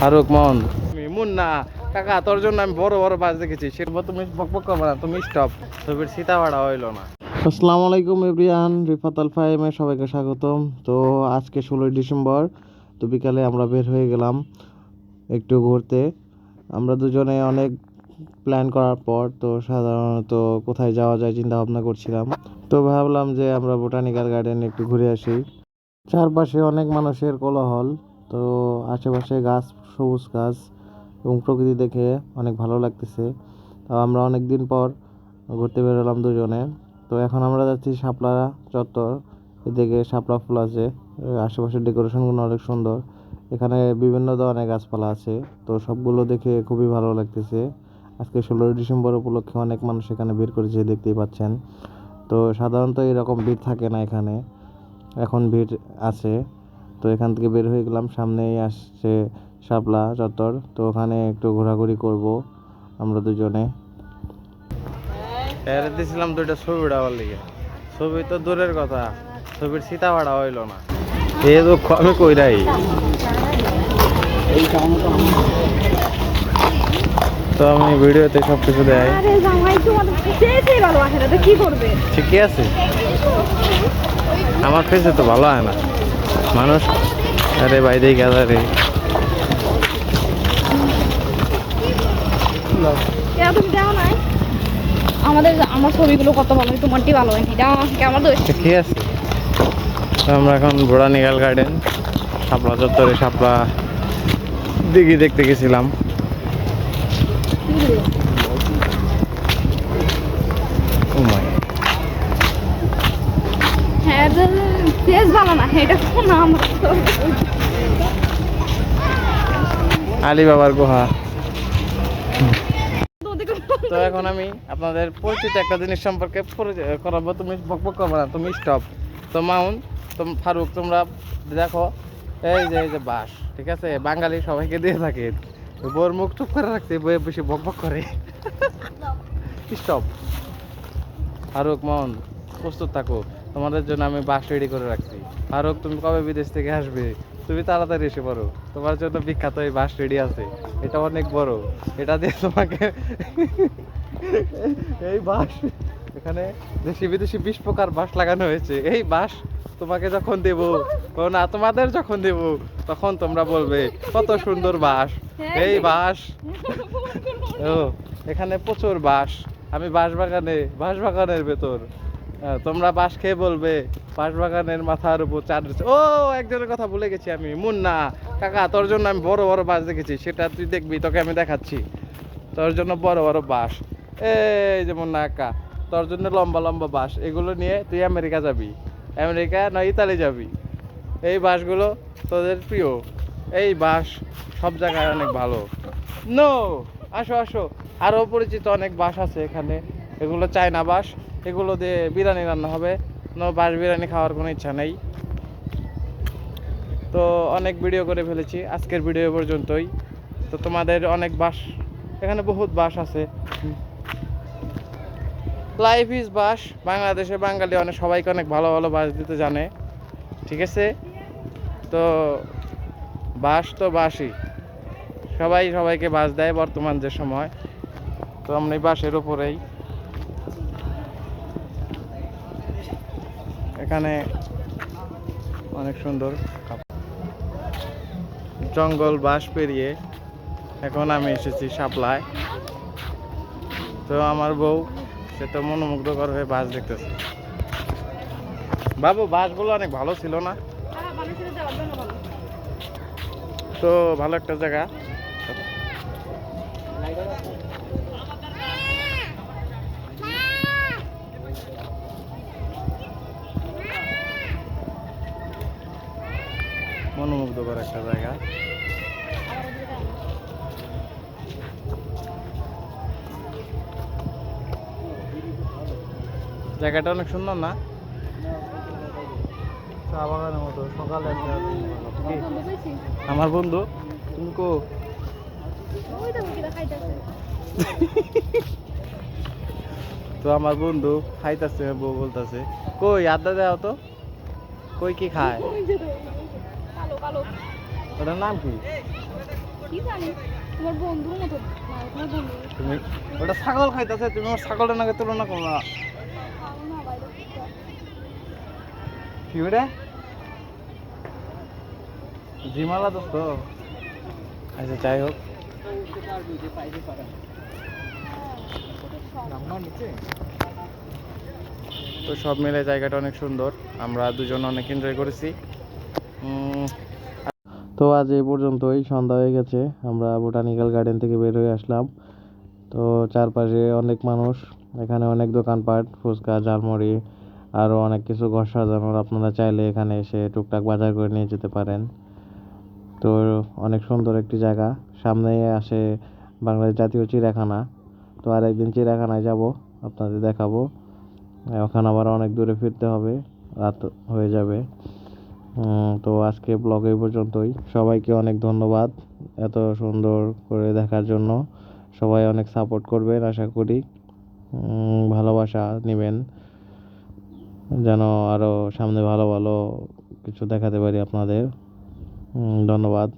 ফারুক তুমি মুন্না কাকা তোর জন্য আমি বড় বড় বাস দেখেছি। সেটা তুমি বকবক করবে না তুমি স্টপ ছবির সীতাবাড়া হইল না। আসসালামু আলাইকুম এভরিয়ান। রিফাত আল ফাইমে সবাইকে স্বাগতম। তো আজকে ষোলোই ডিসেম্বর তো বিকালে আমরা বের হয়ে গেলাম একটু ঘুরতে। আমরা দুজনে অনেক প্ল্যান করার পর তো সাধারণত কোথায় যাওয়া যায় চিন্তা ভাবনা করছিলাম। তো ভাবলাম যে আমরা বোটানিক্যাল গার্ডেন একটু ঘুরে আসি। চারপাশে অনেক মানুষের কোলাহল। তো আশেপাশে গাছ, সবুজ গাছ এবং প্রকৃতি দেখে অনেক ভালো লাগতেছে। তো আমরা অনেক দিন পর ঘুরতে বেরোলাম দুজনে। তো এখন আমরা যাচ্ছি শাপলা চত্বর। এদিকে শাপলা ফুল আছে, আশেপাশের ডেকোরেশনগুলো অনেক সুন্দর। এখানে বিভিন্ন ধরনের গাছপালা আছে, তো সবগুলো দেখে খুবই ভালো লাগতেছে। আজকে ষোলোই ডিসেম্বর উপলক্ষে অনেক মানুষ এখানে ভিড় করেছে দেখতেই পাচ্ছেন। তো সাধারণত এরকম ভিড় থাকে না এখানে। এখন ভিড় আছে। তো এখান থেকে বের হয়ে গেলাম সামনেই আসছে শাপলা চত্বর। তো ওখানে একটু ঘোরাঘুরি করব আমরা দুজনে। এর দিছিলাম দুইটা ছবি উঠাবার লিগে। ছবি তো দূরের কথা ছবির সীতা ভাড়া হইল না। এ দুঃখ আমি কইরাই তো আমি ভিডিওতে সব কিছু দেয় আরে জামাই তোমাদের চেয়েছেই ভালোবাসে না তো কি করবে? ঠিকই আছে। আমার ফেসে তো ভালো হয় না। মানুষ? আরে বাইরে গেল রে। আমাদের আমার ছবিগুলো কত ভালো তোমারটি ভালো হয়নি। আমাকে আমার দোষ? ঠিকই আছে? আমরা এখন বোটানিক্যাল গার্ডেন শাপলা চত্বরে শাপলা দিঘি দেখতে গেছিলাম ও মাই হ্যাঁ ফেস ভালো না এটা কোন নাম আলী বাবার গুহা। তো এখন আমি আপনাদের পরিচিত একটা জিনিস সম্পর্কে করাবো। তুমি বকবক করব না তুমি স্টপ তো মাউন তোম ফারুক তোমরা দেখো এই যে এই যে বাস ঠিক আছে? বাঙালি সবাইকে দিয়ে থাকে। বোর মুখ চুপ করে রাখছে বইয়ে বেশি বকবক করে। স্টপ ফারুক মাউন প্রস্তুত থাকো। তোমাদের জন্য আমি বাস রেডি করে রাখছি। ফারুক তুমি কবে বিদেশ থেকে আসবে? তুমি তাড়াতাড়ি এসে পড়ো। তোমার জন্য বিখ্যাত এই বাস রেডি আছে। এটা অনেক বড়। এটা দিয়ে তোমাকে এই বাস এখানে দেশি বিদেশি বিশ প্রকার বাস লাগানো হয়েছে। এই বাস তোমাকে যখন দেব না তোমাদের যখন দেব তখন তোমরা বলবে কত সুন্দর বাস এই বাস ও এখানে প্রচুর বাস আমি বাঁশ বাগানে বাঁশ বাগানের ভেতর। তোমরা বাঁশ খেয়ে বলবে, বাঁশ বাগানের মাথার উপর রয়েছে। ও, একজনের কথা ভুলে গেছি আমি, মুন্না। কাকা, তোর জন্য আমি বড় বড় বাঁশ দেখেছি, সেটা তুই দেখবি, তোকে আমি দেখাচ্ছি। তোর জন্য বড় বড় বাঁশ। এই যে মুন্না কাকা, তোর জন্য লম্বা লম্বা বাঁশ, এগুলো নিয়ে তুই আমেরিকা যাবি। আমেরিকা নয় ইতালি যাবি। এই বাঁশগুলো তোদের প্রিয়। এই বাঁশ সব জায়গায় অনেক ভালো। নো আসো আসো। আরও পরিচিত অনেক বাস আছে এখানে। এগুলো চায়না বাস এগুলো দিয়ে বিরিয়ানি রান্না হবে। বাস বিরিয়ানি খাওয়ার কোনো ইচ্ছা নেই। তো অনেক ভিডিও করে ফেলেছি, আজকের ভিডিও পর্যন্তই। তো তোমাদের অনেক বাস এখানে বহুত বাস আছে। লাইফ ইজ বাস বাংলাদেশে বাঙালি অনেক, সবাইকে অনেক ভালো ভালো বাস দিতে জানে। ঠিক আছে? তো বাস তো বাসই সবাই সবাইকে বাস দেয় বর্তমান যে সময়। তো আমরা এই বাসের উপরেই। এখানে অনেক সুন্দর জঙ্গল বাস পেরিয়ে এখন আমি এসেছি সাপ্লায়। তো আমার বউ সে তো মনোমুগ্ধকর হয়ে বাস দেখতেছে। বাবু বাসগুলো অনেক ভালো ছিল না? তো ভালো একটা জায়গা। মনোমুগ্ধকর একটা জায়গা। জায়গাটা অনেক সুন্দর না? চা বাগানের মতো, সকালে আমার বন্ধু, তুমি কো? তো আমার বন্ধু খাইতাছে, বউ বলতাছে, কই, আড্ডা দেওয়া তো? কই কি খায়? কালো ওটার নাম কি? কি জানি তোমার বন্ধুর মতো। তোমার বন্ধু। তুমি ওটা ছাগল খাইতেছে তুমি আমার ছাগলটা নাকি তুলনা করলা। কি ওটা? জিমালা দোস্ত। আচ্ছা যাই হোক। তো সব মিলে জায়গাটা অনেক সুন্দর। আমরা দুজন অনেক এনজয় করেছি। তো আজ এই পর্যন্তই, সন্ধ্যা হয়ে গেছে, আমরা বোটানিক্যাল গার্ডেন থেকে বের হয়ে আসলাম। তো চারপাশে অনেক মানুষ, এখানে অনেক দোকানপাট, ফুচকা, ঝালমুড়ি, আরও অনেক কিছু ঘর সাজানোর আপনারা চাইলে এখানে এসে টুকটাক বাজার করে নিয়ে যেতে পারেন। তো অনেক সুন্দর একটি জায়গা, সামনে আসে বাংলাদেশ জাতীয় চিড়িয়াখানা। তো আর একদিন চিড়িয়াখানায় যাব, আপনাদের দেখাবো। ওখানে আবার অনেক দূরে ফিরতে হবে, রাত হয়ে যাবে। তো আজকে ব্লগ এই পর্যন্তই। সবাইকে অনেক ধন্যবাদ এত সুন্দর করে দেখার জন্য। সবাই অনেক সাপোর্ট করবেন, আশা করি। ভালোবাসা নেবেন। যেন আরও সামনে ভালো ভালো কিছু দেখাতে পারি আপনাদের। ধন্যবাদ।